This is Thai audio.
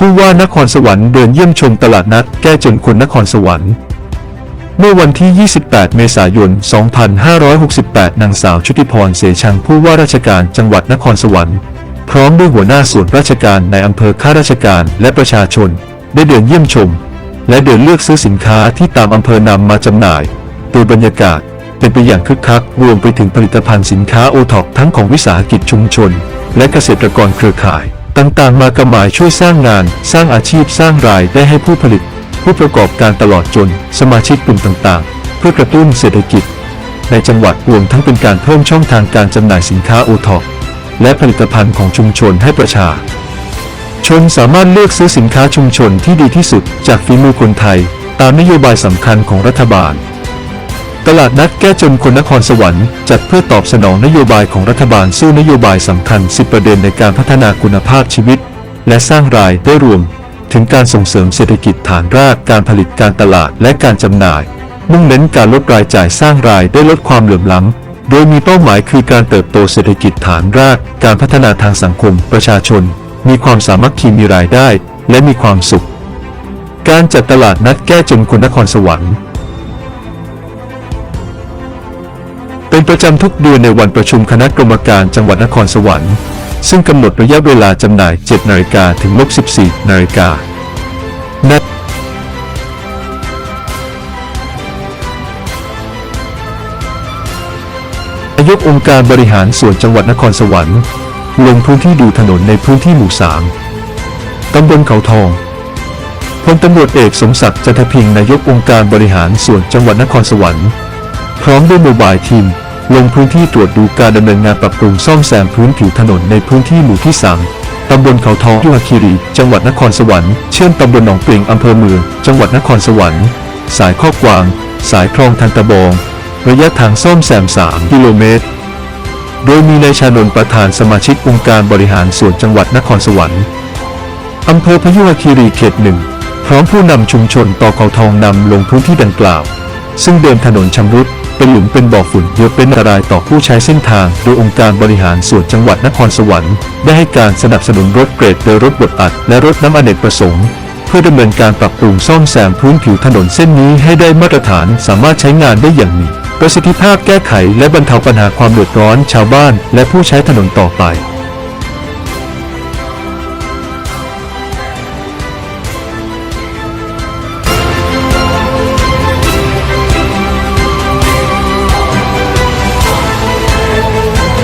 ผู้ว่านครสวรรค์เดินเยี่ยมชมตลาดนัดแก้จนคนนครสวรรค์ เมื่อวันที่ 28 เมษายน 2568 นางสาวชุติพร เสชังผู้ว่าราชการจังหวัดนครสวรรค์ พร้อมด้วยหัวหน้าส่วนราชการในอำเภอข้าราชการและประชาชน ได้เดินเยี่ยมชม และเดินเลือกซื้อสินค้าที่ตามอำเภอนำมาจำหน่าย โดยบรรยากาศเป็นไปอย่างคึกคักรวมไปถึงผลิตภัณฑ์สินค้าโอท็อปทั้งของวิสาหกิจชุมชน และเกษตรกรเครือข่าย ต่างๆ มากระหมายช่วยสร้างงาน สร้างอาชีพสร้างรายได้ให้ผู้ผลิต ผู้ประกอบการตลอดจน สมาชิกกลุ่มต่างๆ เพื่อกระตุ้นเศรษฐกิจ ในจังหวัดรวมทั้งเป็นการเพิ่มช่องทางการจำหน่ายสินค้าโอท็อปและผลิตภัณฑ์ของชุมชนให้ประชา ชนสามารถเลือกซื้อสินค้าชุมชนที่ดีที่สุดจากฝีมือคนไทย ตามนโยบายสำคัญของรัฐบาล ตลาดนัดแก้จนคนนครสวรรค์จัดเพื่อตอบสนองนโยบายของรัฐบาลสู้นโยบายสำคัญ 10 ประเด็นในการพัฒนาคุณภาพชีวิต และสร้างรายได้รวม ถึงการส่งเสริมเศรษฐกิจฐานรากการผลิตการตลาดและการจำหน่าย มุ่งเน้นการลดรายจ่ายสร้างรายได้ลดความเหลื่อมล้ำ โดยมีเป้าหมายคือการเติบโตเศรษฐกิจฐานราก การพัฒนาทางสังคม ประชาชน มีความสามัคคีมีรายได้ และมีความสุข การจัดตลาดนัดแก้จนคนนครสวรรค์ เป็นประจำทุกเดือนในวันประชุมคณะกรรมการจังหวัดนครสวรรค์ ซึ่งกำหนดระยะเวลาจำหน่าย 7 นาฬิกาถึงลบ14 นาฬิกาณนายกองค์การบริหารส่วนจังหวัดนครสวรรค์ ลงพื้นที่ดูถนนในพื้นที่หมู่ 3 ตำบลเขาทองพลตำรวจเอกสมศักดิ์จันทพิงค์นายกองค์การบริหารส่วนจังหวัดนครสวรรค์ พร้อมด้วยโมบายทีม ลงพื้นที่ตรวจดูการดำเนินงานปรับปรุงซ่อมแซมพื้นผิวถนนในพื้นที่หมู่ที่ 3 ตำบลเขาทองยุหคีรี จังหวัดนครสวรรค์ เชื่อมตำบลหนองเปียงอำเภอเมือง จังหวัดนครสวรรค์ สายข้อกวาง สายคลองทางตะบอง ระยะทางซ่อมแซม 3 กิโลเมตร โดยมีนายชานนท์ประธานสมาชิกองค์การบริหารส่วนจังหวัดนครสวรรค์อำเภอพยุหคีรีเขตหนึ่งพร้อมผู้นำชุมชนต่อเขาทองนำลงพื้นที่ดังกล่าว ซึ่งเดิมถนนชำรุดเป็นหลุมเป็นบ่อฝุ่นเยอะเป็นอันตรายต่อผู้ใช้เส้นทาง โดยองค์การบริหารส่วนจังหวัดนครสวรรค์ ได้ให้การสนับสนุนรถเกรดโดยรถบดอัด และรถน้ำอเนกประสงค์ เพื่อดำเนินการปรับปรุงซ่อมแซมพื้นผิวถนนเส้นนี้ให้ได้มาตรฐานสามารถใช้งานได้อย่างมีประสิทธิภาพแก้ไขและบรรเทาปัญหาความเดือดร้อนชาวบ้าน และผู้ใช้ถนนต่อไป